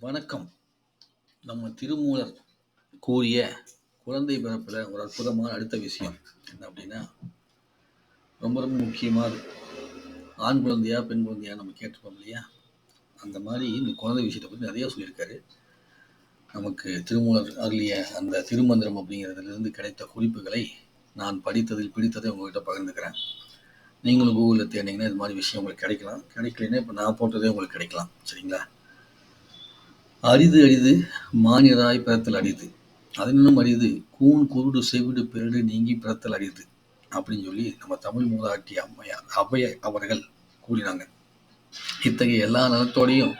வணக்கம். நம்ம திருமூலர் கூறிய குழந்தை பிறப்பில் ஒரு அற்புதமான அடுத்த விஷயம் என்ன அப்படின்னா ரொம்ப ரொம்ப முக்கியமாக ஆண் குழந்தையா பெண் குழந்தையா நம்ம கேட்டிருப்போம் இல்லையா? அந்த மாதிரி இந்த குழந்தை விஷயத்தை பற்றி நிறையா சொல்லியிருக்காரு. நமக்கு திருமூலர் அருளிய அந்த திருமந்திரம் அப்படிங்கிறதுலேருந்து கிடைத்த குறிப்புகளை நான் படித்ததில் பிடித்ததை உங்கள்கிட்ட பகிர்ந்துக்கிறேன். நீங்களும் கூகுளில் தேடினீங்கன்னா இது மாதிரி விஷயம் உங்களுக்கு கிடைக்கலாம். கிடைக்கலன்னா இப்போ நான் போட்டதே உங்களுக்கு கிடைக்கலாம். சரிங்களா? அரிது அரிது மானியராய் பிறத்தல் அரிது. அதனும் அரிது கூன் குருடு செவிடு பெருடு நீங்கி பிறத்தல் அரிது அப்படின்னு சொல்லி நம்ம தமிழ் மூதாட்டி அம்மையார் அவைய அவர்கள் கூறினாங்க. இத்தகைய எல்லா நலத்தோடையும்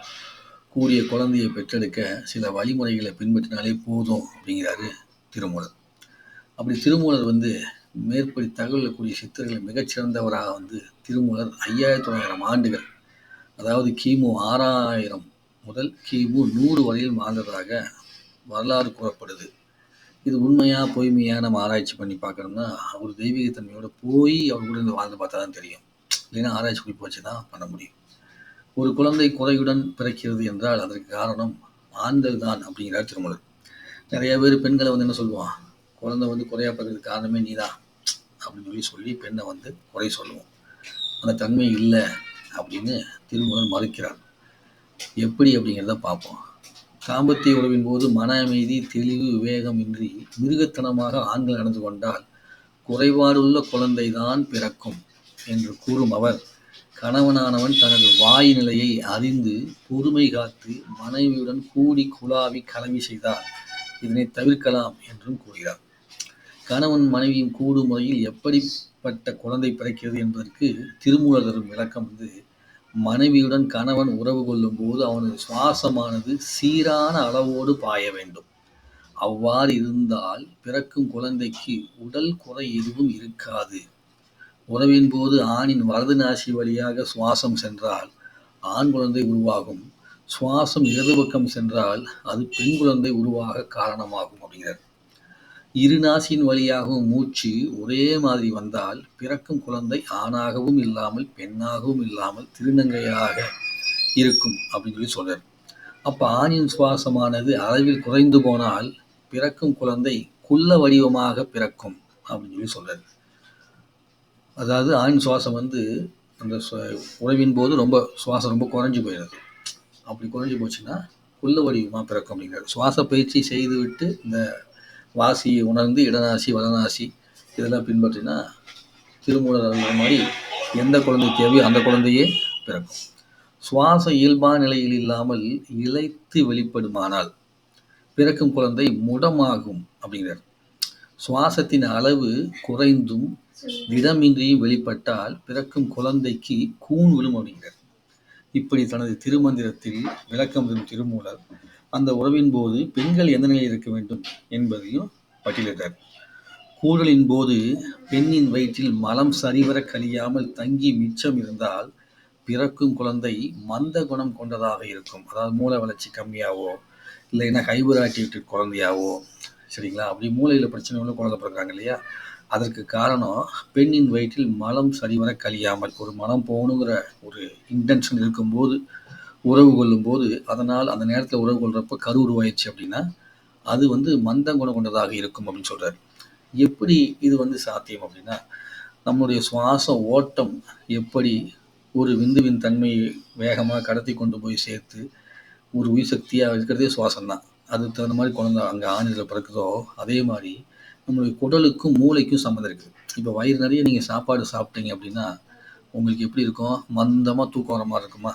கூடிய குழந்தையை பெற்றெடுக்க சில வழிமுறைகளை பின்பற்றினாலே போதும் அப்படிங்கிறாரு திருமூலர். அப்படி திருமூலர் வந்து மேற்படி தகவல் கூடிய சித்தர்களை மிகச்சிறந்தவராக வந்து திருமூலர் ஐயாயிரத்தி தொள்ளாயிரம் ஆண்டுகள் அதாவது கிமு ஆறாயிரம் முதல் கிமு நூறு வரையில் வாழ்ந்ததாக வரலாறு கூறப்படுது. இது உண்மையா பொய்மையா நம்ம ஆராய்ச்சி பண்ணி பார்க்கணும்னா அவர் தெய்வீகத்தன்மையோட போய் அவர் கூட இருந்து வாழ்ந்து பார்த்தா தான் தெரியும். இல்லைன்னா ஆராய்ச்சி குறிப்பு வச்சு தான் பண்ண முடியும். ஒரு குழந்தை குறையுடன் பிறக்கிறது என்றால் அதற்கு காரணம் ஆண்கள் தான் அப்படிங்கிறார் திருமலர் நிறைய பேர் பெண்களை வந்து என்ன சொல்லுவான் குழந்தை வந்து குறையா பிறக்கிறதுக்கு காரணமே நீதான் அப்படின்னு சொல்லி சொல்லி பெண்ணை வந்து குறை சொல்லுவோம். அந்த தன்மை இல்லை அப்படின்னு திருமணம் மறுக்கிறார். எப்படி அப்படிங்கிறத பார்ப்போம். தாம்பத்திய உறவின் போது மன அமைதி தெளிவு விவேகம் இன்றி மிருகத்தனமாக ஆண்கள் நடந்து கொண்டால் குறைபாடுள்ள குழந்தைதான் பிறக்கும் என்று கூறும் அவர். கணவனானவன் தனது வாய் நிலையை அறிந்து பொறுமை காத்து மனைவியுடன் கூடி குழாவி கலவி செய்தார் இதனை தவிர்க்கலாம் என்றும் கூறுகிறார். கணவன் மனைவியின் கூடு முறையில் எப்படிப்பட்ட குழந்தை பிறக்கிறது என்பதற்கு திருமூலர் தரும் விளக்கம் வந்து மனைவியுடன் கணவன் உறவு கொள்ளும் போது அவனது சுவாசமானது சீரான அளவோடு பாய வேண்டும். அவ்வாறு இருந்தால் பிறக்கும் குழந்தைக்கு உடல் குறை எதுவும் இருக்காது. உறவின் போது ஆணின் வலது நாசி வழியாக சுவாசம் சென்றால் ஆண் குழந்தை உருவாகும். சுவாசம் இடது பக்கம் சென்றால் அது பெண் குழந்தை உருவாக காரணமாகும் அப்படிங்கிறார். இரு நாசியின் வழியாகவும் மூச்சு ஒரே மாதிரி வந்தால் பிறக்கும் குழந்தை ஆணாகவும் இல்லாமல் பெண்ணாகவும் இல்லாமல் திருநங்கையாக இருக்கும் அப்படின்னு சொல்லி சொல்றார். அப்போ ஆணின் சுவாசமானது அளவில் குறைந்து போனால் பிறக்கும் குழந்தை குள்ள வடிவமாக பிறக்கும் அப்படின்னு சொல்லி சொல்றாரு. அதாவது ஆணின் சுவாசம் வந்து அந்த உறவின் போது ரொம்ப சுவாசம் ரொம்ப குறைஞ்சி போயிடுது. அப்படி குறைஞ்சி போச்சுன்னா குள்ள வடிவமாக பிறக்கும் அப்படிங்கிறார். சுவாச பயிற்சி செய்துவிட்டு இந்த வாசியை உணர்ந்து இடநாசி வலநாசி இதெல்லாம் பின்பற்றினா திருமூலர் மாதிரி எந்த குழந்தை தேவையோ அந்த குழந்தையே பிறக்கும். சுவாச இயல்பான நிலையில் இல்லாமல் இழைத்து வெளிப்படுமானால் பிறக்கும் குழந்தை முடமாகும் அப்படிங்கிறார். சுவாசத்தின் அளவு குறைந்தும் திடமின்றியும் வெளிப்பட்டால் பிறக்கும் குழந்தைக்கு கூண் விழும் அப்படிங்கிறார். இப்படி தனது திருமந்திரத்தில் விளக்கம் வரும் திருமூலர் அந்த உறவின் போது பெண்கள் எந்த நிலையில் இருக்க வேண்டும் என்பதையும் பட்டியலிட்டார். கூடலின் போது பெண்ணின் வயிற்றில் மலம் சரிவர கழியாமல் தங்கி மிச்சம் இருந்தால் பிறக்கும் குழந்தை மந்த குணம் கொண்டதாக இருக்கும். அதாவது மூளை வளர்ச்சி கம்மியாவோ இல்லைன்னா ஹைபர் குழந்தையாவோ சரிங்களா? அப்படி மூளையில் பிரச்சனை உள்ள குழந்தை பிறக்கிறாங்க இல்லையா? அதற்கு காரணம் பெண்ணின் வயிற்றில் மலம் சரிவர கழியாமல் ஒரு மனம் போகணுங்கிற ஒரு இன்டென்ஷன் இருக்கும்போது உறவு கொள்ளும்போது அதனால் அந்த நேரத்தில் உறவு கொள்கிறப்ப கரு உருவாயிடுச்சு அப்படின்னா அது வந்து மந்த குணம் கொண்டதாக இருக்கும் அப்படின்னு சொல்கிறார் எப்படி இது வந்து சாத்தியம் அப்படின்னா நம்மளுடைய சுவாச ஓட்டம் எப்படி ஒரு விந்துவின் தன்மையை வேகமாக கடத்தி கொண்டு போய் சேர்த்து ஒரு உயிர் சக்தியாக இருக்கிறதே சுவாசம் தான் அதுக்கு தகுந்த மாதிரி குழந்தை அங்கே ஆணில் பிறக்குதோ அதே மாதிரி நம்மளுடைய குடலுக்கும் மூளைக்கும் சம்மந்தம் இருக்குது. இப்போ வயிறு நிறைய நீங்கள் சாப்பாடு சாப்பிட்டீங்க அப்படின்னா உங்களுக்கு எப்படி இருக்கும்? மந்தமாக தூக்கம் வர மாதிரி இருக்குமா?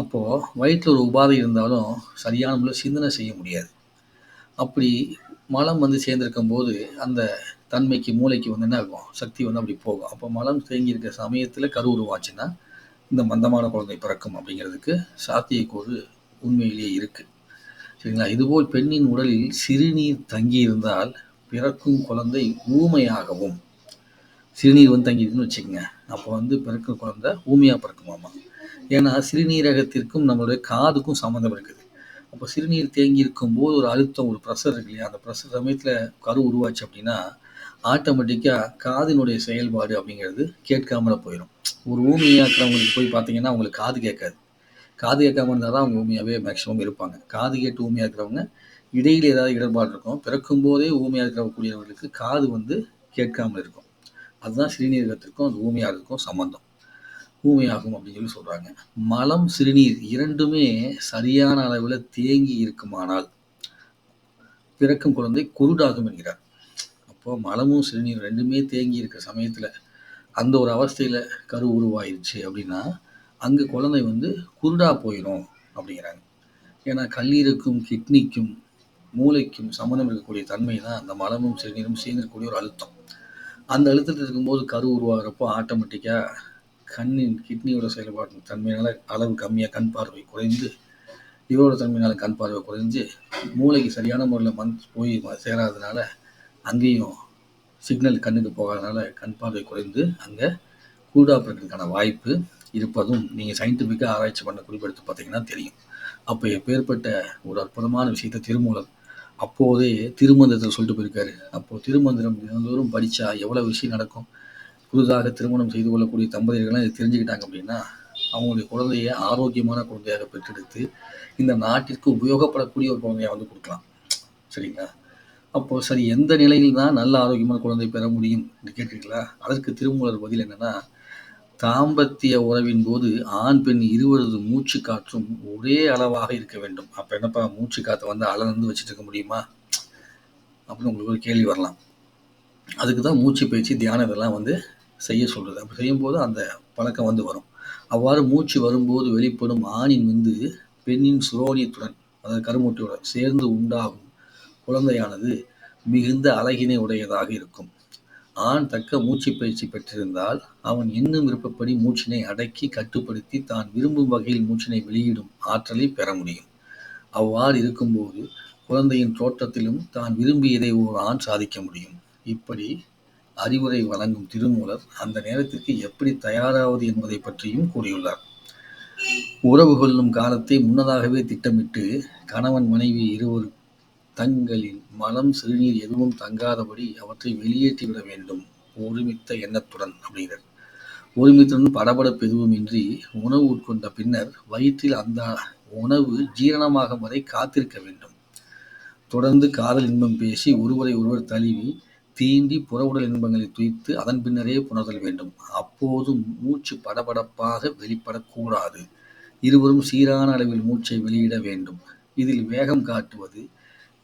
அப்போது வயிற்றில் ஒரு உபாதை இருந்தாலும் சரியான முறையில் சிந்தனை செய்ய முடியாது. அப்படி மலம் வந்து சேர்ந்திருக்கும் போது அந்த தன்மைக்கு மூளைக்கு வந்து என்ன ஆகும்? சக்தி வந்து அப்படி போகும். அப்போ மலம் தேங்கியிருக்க சமயத்தில் கரு உருவாச்சுன்னா இந்த மந்தமான குழந்தை பிறக்கும் அப்படிங்கிறதுக்கு சாத்தியக்கூறு உண்மையிலேயே இருக்குது சரிங்களா? இதுபோல் பெண்ணின் உடலில் சிறுநீர் தங்கி இருந்தால் பிறக்கும் குழந்தை ஊமையாகவும் சிறுநீர் வந்து தங்கிடுதுன்னு வச்சுக்கோங்க. அப்போ வந்து பிறக்கும் குழந்தை ஊமையாக பிறக்குமாமா? ஏன்னா சிறுநீரகத்திற்கும் நம்மளுடைய காதுக்கும் சம்மந்தம் இருக்குது. அப்போ சிறுநீர் தேங்கி இருக்கும் போது ஒரு அழுத்தம் ஒரு ப்ரெஷர் இருக்கு இல்லையா? அந்த ப்ரெஷர் சமயத்தில் கரு உருவாச்சு அப்படின்னா ஆட்டோமேட்டிக்காக காதினுடைய செயல்பாடு அப்படிங்கிறது கேட்காமல போயிடும் ஒரு ஊமையாக இருக்கிறவங்களுக்கு போய் பார்த்தீங்கன்னா அவங்களுக்கு காது கேட்காது. காது கேட்காம இருந்தால் தான் அவங்க ஊமையாகவே மேக்ஸிமம் இருப்பாங்க. காது கேட்டு ஊமையாக இருக்கிறவங்க இடையில் ஏதாவது இடர்பாடு இருக்கும். பிறக்கும் போதே ஊமையாக இருக்கக்கூடியவர்களுக்கு காது வந்து கேட்காமல் இருக்கும். அதுதான் சிறுநீரகத்திற்கும் அந்த ஊமையாகிறதுக்கும் சம்மந்தம் ஊமையாகும் அப்படின்னு சொல்லி சொல்கிறாங்க மலம் சிறுநீர் இரண்டுமே சரியான அளவில் தேங்கி இருக்குமானால் பிறக்கும் குழந்தை குருடாகும் என்கிறார். அப்போ மலமும் சிறுநீர் ரெண்டுமே தேங்கி இருக்கிற சமயத்தில் அந்த ஒரு அவஸ்தையில் கரு உருவாயிருச்சு அப்படின்னா அங்கே குழந்தை வந்து குருடா போயிடும் அப்படிங்கிறாங்க. ஏன்னா கல்லீருக்கும் கிட்னிக்கும் மூளைக்கும் சம்மந்தம் இருக்கக்கூடிய தன்மை தான் அந்த மலமும் சிறுநீரும் சேர்ந்திருக்கக்கூடிய ஒரு அழுத்தம். அந்த அழுத்தத்தில் இருக்கும்போது கரு உருவாகிறப்போ ஆட்டோமேட்டிக்காக கண்ணின் கிட்னியோட செயல்பாடு தன்மையினால் அளவு கம்மியாக கண் பார்வை குறைந்து இவரோட தன்மையினால் கண் பார்வை குறைஞ்சு மூளைக்கு சரியான முறையில் மண் போய் சேராதனால அங்கேயும் சிக்னல் கண்ணுக்கு போகாதனால கண் பார்வை குறைந்து அங்கே கூடா பிறக்கிறதுக்கான வாய்ப்பு இருப்பதும் நீங்கள் சயின்டிஃபிக்காக ஆராய்ச்சி பண்ண குறிப்பெடுத்து பார்த்தீங்கன்னா தெரியும். அப்போ எப்பேற்பட்ட ஒரு அற்புதமான விஷயத்தை திருமூலர் அப்போதே திருமந்திரத்தில் சொல்லிட்டு போயிருக்காரு. அப்போது திருமந்திரம் தினந்தோறும் படித்தா எவ்வளோ விஷயம் நடக்கும்? புதிதாக திருமணம் செய்து கொள்ளக்கூடிய தம்பதியர்கள்லாம் இதை தெரிஞ்சுக்கிட்டாங்க அப்படின்னா அவங்களுடைய குழந்தைய ஆரோக்கியமான குழந்தையாக பெற்றெடுத்து இந்த நாட்டிற்கு உபயோகப்படக்கூடிய ஒரு குழந்தையாக வந்து கொடுக்கலாம். சரிங்களா? அப்போது சரி எந்த நிலையில் தான் நல்ல ஆரோக்கியமான குழந்தை பெற முடியும் என்று கேட்டிருக்கீங்களா அதற்கு திருமூலர் பதில் என்னன்னா தாம்பத்திய உறவின் போது ஆண் பெண் இருவரது மூச்சு காற்றும் ஒரே அளவாக இருக்க வேண்டும். அப்போ என்னப்பா மூச்சு காற்றை வந்து அளந்து வச்சுட்டு இருக்க முடியுமா? அப்படின்னு உங்களுக்கு ஒரு கேள்வி வரலாம். அதுக்கு தான் மூச்சு பயிற்சி தியானம் இதெல்லாம் வந்து செய்ய சொல்கிறது அப்படி செய்யும்போது அந்த பழக்கம் வந்து வரும். அவ்வாறு மூச்சு வரும்போது வெளிப்படும் ஆணின் விந்து பெண்ணின் சுரோனியத்துடன் அதாவது கருமுட்டையுடன் சேர்ந்து உண்டாகும் குழந்தையானது மிகுந்த அழகினை உடையதாக இருக்கும். ஆண் தக்க மூச்சு பயிற்சி பெற்றிருந்தால் அவன் இன்னும் விருப்பப்படி மூச்சினை அடக்கி கட்டுப்படுத்தி தான் விரும்பும் வகையில் மூச்சினை வெளியிடும் ஆற்றலை பெற முடியும். அவ்வாறு இருக்கும்போது குழந்தையின் தோற்றத்திலும் தான் விரும்பியதை ஒரு ஆண் சாதிக்க முடியும். இப்படி அறிவுரை வழங்கும் திருமூலர் அந்த நேரத்திற்கு எப்படி தயாராவது என்பதை பற்றியும் கூறியுள்ளார். உறவு கொள்ளும் காலத்தை முன்னதாகவே திட்டமிட்டு கணவன் மனைவி இருவர் தங்களின் மலம் சிறுநீர் எதுவும் தங்காதபடி அவற்றை வெளியேற்றிவிட வேண்டும். ஒருமித்த எண்ணத்துடன் அப்படிங்கிறார் ஒருமித்துடன் படபடப்பு எதுவுமின்றி உணவு உட்கொண்ட பின்னர் வயிற்றில் அந்த உணவு ஜீரணமாகும் வரை காத்திருக்க வேண்டும். தொடர்ந்து காதல் இன்பம் பேசி ஒருவரை ஒருவர் தழுவி தீண்டி புறவுடல் இன்பங்களை துய்த்து அதன் பின்னரே புணர்தல் வேண்டும். அப்போது மூச்சு படபடப்பாக வெளிப்படக்கூடாது. இருவரும் சீரான அளவில் மூச்சை வெளியிட வேண்டும். இதில் வேகம் காட்டுவது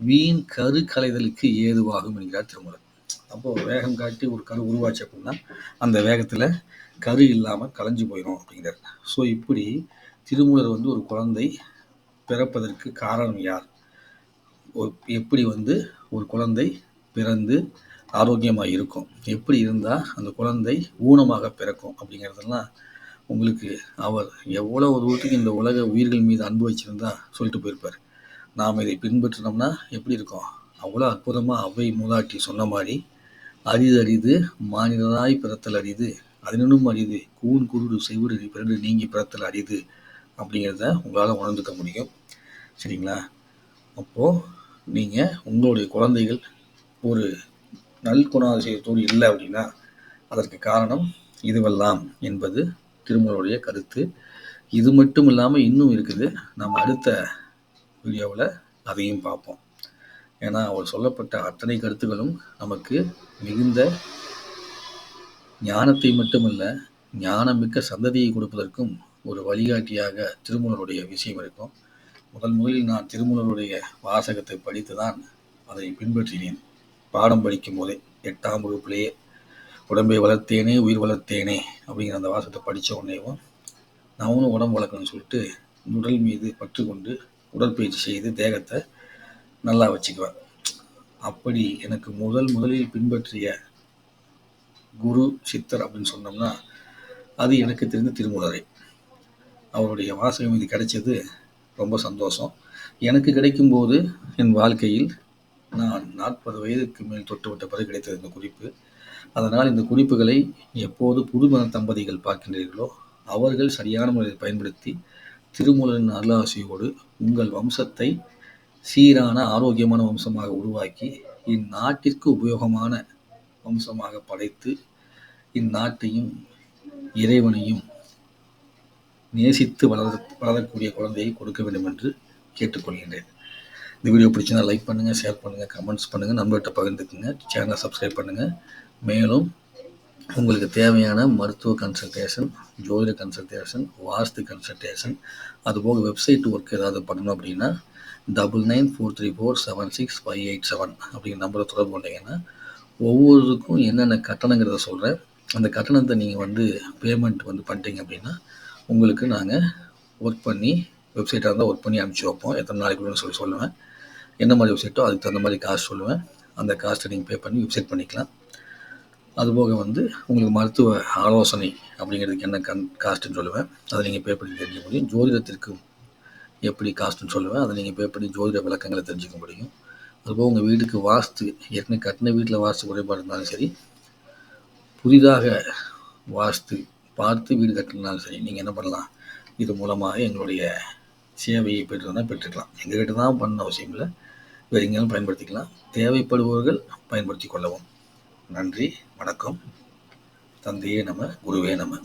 வீண் கரு கலைதலுக்கு ஏதுவாகும் என்கிறார் திருமலர். அப்போ வேகம் காட்டி ஒரு கரு உருவாச்சு அப்படின்னா அந்த வேகத்துல கரு இல்லாமல் கலைஞ்சு போயிடும் அப்படிங்கிறார். ஸோ இப்படி திருமூலர் வந்து ஒரு குழந்தை பிறப்பதற்கு காரணம் யார்? எப்படி வந்து ஒரு குழந்தை பிறந்து ஆரோக்கியமாக இருக்கும். எப்படி இருந்தால் அந்த குழந்தை ஊனமாக பிறக்கும் அப்படிங்கிறதெல்லாம் உங்களுக்கு அவர் எவ்வளோ ஒரு தூரத்துக்கு இந்த உலக உயிர்கள் மீது அன்பு வச்சுருந்தா சொல்லிட்டு போயிருப்பார். நாம் இதை பின்பற்றினோம்னா எப்படி இருக்கும்? அவ்வளோ அற்புதமாக அவை மூதாட்டி சொன்ன மாதிரி அரிது அரிது மாநிலராய் பிறத்தல் அரிது அதனினும் அரிது கூன் குருடு செவிடு பிறகு நீங்கி பிறத்தல் அரிது அப்படிங்கிறத உங்களால் உணர்ந்துக்க முடியும். சரிங்களா? அப்போது நீங்கள் உங்களுடைய குழந்தைகள் ஒரு நல்குணாதிசயத்தோடு இல்லை அப்படின்னா அதற்கு காரணம் இதுவெல்லாம் என்பது திருமூலருடைய கருத்து. இது மட்டும் இல்லாமல் இன்னும் இருக்குது. நம்ம அடுத்த வீடியோவில் அதையும் பார்ப்போம். ஏன்னா அவர் சொல்லப்பட்ட அத்தனை கருத்துக்களும் நமக்கு மிகுந்த ஞானத்தை மட்டுமல்ல ஞானமிக்க சந்ததியை கொடுப்பதற்கும் ஒரு வழிகாட்டியாக திருமூலருடைய விஷயம் இருக்கும். முதல் முதலில் நான் திருமூலருடைய வாசகத்தை படித்து தான் அதை பின்பற்றினேன். பாடம் படிக்கும் போதே எட்டாம் வகுப்புலேயே உடம்பை வளர்த்தேனே உயிர் வளர்த்தேனே அப்படிங்கிற அந்த வாசகத்தை படித்த உடனேவும் நானும் உடம்பு வளர்க்கணும்னு சொல்லிட்டு உடல் மீது பற்று கொண்டு உடற்பயிற்சி செய்து தேகத்தை நல்லா வச்சுக்குவேன். அப்படி எனக்கு முதல் முதலில் பின்பற்றிய குரு சித்தர் அப்படின்னு சொன்னோம்னா அது எனக்கு தெரிந்த திருமூலரை. அவருடைய வாசகம் இது கிடைச்சது ரொம்ப சந்தோஷம். எனக்கு கிடைக்கும்போது என் வாழ்க்கையில் நான் நாற்பது வயதுக்கு மேல் தொட்டுவிட்ட பிறகு கிடைத்தது இந்த குறிப்பு. அதனால் இந்த குறிப்புகளை எப்போது புதுமண தம்பதிகள் பார்க்கின்றீர்களோ அவர்கள் சரியான முறையில் பயன்படுத்தி திருமூலரின் அருளாசியோடு உங்கள் வம்சத்தை சீரான ஆரோக்கியமான வம்சமாக உருவாக்கி இந்நாட்டிற்கு உபயோகமான வம்சமாக படைத்து இந்நாட்டையும் இறைவனையும் நேசித்து வளர வளரக்கூடிய குழந்தையை கொடுக்க வேண்டும் என்று கேட்டுக்கொள்கின்றேன். இந்த வீடியோ பிடிச்சினா லைக் பண்ணுங்கள் ஷேர் பண்ணுங்கள் கமெண்ட்ஸ் பண்ணுங்கள் நண்பர்கிட்ட பகிர்ந்துக்குங்க. சேனலை சப்ஸ்கிரைப் பண்ணுங்கள் மேலும் உங்களுக்கு தேவையான மருத்துவ கன்சல்டேஷன் ஜோதிட கன்சல்டேஷன் வாஸ்து கன்சல்டேஷன் அதுபோக வெப்சைட் ஒர்க் ஏதாவது பண்ணணும் அப்படின்னா double nine four three four seven six five eight seven அப்படிங்கிற நம்பரை தொடர்பு கொண்டீங்கன்னா ஒவ்வொருக்கும் என்னென்ன கட்டணங்கிறத சொல்கிறேன் அந்த கட்டணத்தை நீங்கள் வந்து பேமெண்ட் வந்து பண்ணிட்டீங்க அப்படின்னா உங்களுக்கு நாங்கள் ஒர்க் பண்ணி வெப்சைட்டாக இருந்தால் ஒர்க் பண்ணி அனுப்பிச்சி வைப்போம். எத்தனை நாளைக்குள்ளே சொல்லி சொல்லுவேன். என்ன மாதிரி வெப்சைட்டோ அதுக்கு தகுந்த மாதிரி காசு சொல்லுவேன். அந்த காஸ்ட்டை நீங்கள் பே பண்ணி வெப்சைட் பண்ணிக்கலாம். அதுபோக வந்து உங்களுக்கு மருத்துவ ஆலோசனை அப்படிங்கிறதுக்கு என்ன கண் காஸ்ட்டுன்னு சொல்லுவேன். அதை நீங்கள் பே பண்ணி தெரிஞ்சுக்க முடியும். ஜோதிடத்திற்கு எப்படி காஸ்ட்டுன்னு சொல்லுவேன். அதை நீங்கள் பே பண்ணி ஜோதிட விளக்கங்களை தெரிஞ்சுக்க முடியும். அதுபோக உங்கள் வீட்டுக்கு வாஸ்து ஏற்கனவே கட்டின வீட்டில் வாஸ்து குறைபாடு இருந்தாலும் சரி புதிதாக வாஸ்து பார்த்து வீடு கட்டினாலும் சரி நீங்கள் என்ன பண்ணலாம்? இது மூலமாக எங்களுடைய சேவையை பெற்றிருந்தால் பெற்றுக்கலாம். எங்ககிட்ட தான் பண்ண அவசியம் இல்லை. வேறு எங்கேயாலும் பயன்படுத்திக்கலாம். தேவைப்படுபவர்கள் பயன்படுத்தி கொள்ளவும். நன்றி வணக்கம். தந்தையே நம்ம குருவே நம்ம